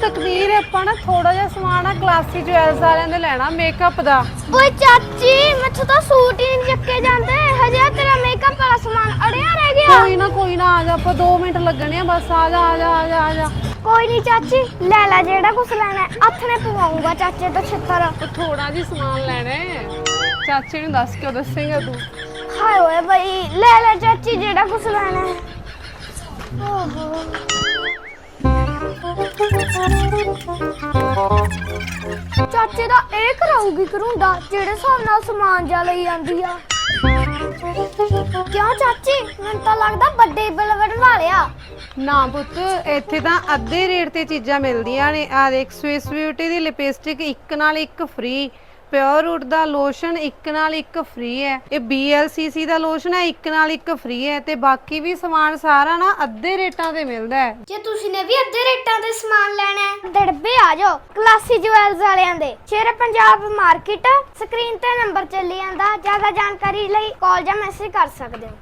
ਤਕਦੀਰ ਆਪਾਂ ਨਾ ਥੋੜਾ ਜਿਹਾ ਸਮਾਨ ਆ ਕਲਾਸੀ ਜਵੈਲਸ ਵਾਲਿਆਂ ਦੇ ਲੈਣਾ ਮੇਕਅਪ ਦਾ। ਓਏ ਚਾਚੀ ਮੈਥੋਂ ਤਾਂ ਸੂਟ ਹੀ ਨਹੀਂ ਚੱਕੇ ਜਾਂਦੇ। ਹਜੇ ਤੇਰਾ ਮੇਕਅਪ ਵਾਲਾ ਸਮਾਨ ਅੜਿਆ ਰਹਿ ਗਿਆ। ਕੋਈ ਨਾ ਕੋਈ ਨਾ ਆ ਜਾ ਆਪਾਂ 2 ਮਿੰਟ ਲੱਗਣੇ ਆ ਬਸ ਆ ਜਾ ਆ ਜਾ ਆ ਜਾ ਆ ਜਾ। ਕੋਈ ਨਹੀਂ ਚਾਚੀ ਲੈ ਲੈ ਜਿਹੜਾ ਕੁਛ ਲੈਣਾ ਹੈ, ਹੱਥ ਨੇ ਪਵਾਉਂਗਾ ਚਾਚੇ ਤੋਂ ਛਿੱਤਰ। ਥੋੜਾ ਜਿਹਾ ਸਮਾਨ ਲੈਣਾ ਹੈ। ਚਾਚੇ ਨੂੰ ਦੱਸ ਕਿਉਂ ਦੱਸੇਗਾ ਤੂੰ। ਹਾਏ ਓਏ ਬਈ ਲੈ ਲੈ ਚਾਚੀ ਜਿਹੜਾ ਕੁਛ ਲੈਣਾ ਹੈ। ਓਹੋ। ਚਾਚੇ ਦਾ ਇਹ ਕਰਾਉਗੀ ਕਰੂੰਦਾ ਜਿਹੜੇ ਹਿਸਾਬ ਨਾਲ ਸਮਾਨ ਜਾ ਲਈ ਜਾਂਦੀ ਆ। ਕਿਉਂ ਚਾਚੀ? ਮੈਨੂੰ ਤਾਂ ਲੱਗਦਾ ਵੱਡੇ ਬਿੱਲ ਵੜਵਾ ਲਿਆ। ਨਾ ਪੁੱਤ, ਇੱਥੇ ਤਾਂ ਅੱਧੇ ਰੇਟ ਤੇ ਚੀਜ਼ਾਂ ਮਿਲਦੀਆਂ ਨੇ। ਆ ਦੇਖ ਸਵਿਸ ਬਿਊਟੀ ਦੀ ਲਿਪਸਟਿਕ ਇੱਕ ਨਾਲ ਇੱਕ ਫ੍ਰੀ ਪਿਓਰ ਰੂਟ ਦਾ ਲੋਸ਼ਨ ਇੱਕ ਨਾਲ ਇੱਕ ਫ੍ਰੀ ਹੈ। ਇਹ BLCC ਦਾ ਲੋਸ਼ਨ ਹੈ, ਇੱਕ ਨਾਲ ਇੱਕ ਫ੍ਰੀ ਹੈ ਤੇ ਬਾਕੀ ਵੀ ਸਮਾਨ ਸਾਰਾ ਨਾ ਅੱਧੇ ਰੇਟਾਂ ਤੇ ਮਿਲਦਾ ਹੈ। ਜੇ ਤੁਸੀਂ ਨੇ ਵੀ ਅੱਧੇ ਰੇਟਾਂ ਤੇ ਸਮਾਨ ਲੈਣਾ ਹੈ, ਦੜਬੇ ਆ ਜਾਓ ਕਲਾਸੀ ਜਵੈਲਸ ਵਾਲਿਆਂ ਦੇ। ਸ਼ੇਰ ਪੰਜਾਬ ਮਾਰਕੀਟ, ਸਕਰੀਨ ਤੇ ਨੰਬਰ ਚੱਲੀ ਜਾਂਦਾ, ਜ਼ਿਆਦਾ ਜਾਣਕਾਰੀ ਲਈ ਕਾਲ ਜਾਂ ਮੈਸੇਜ ਕਰ ਸਕਦੇ ਹੋ।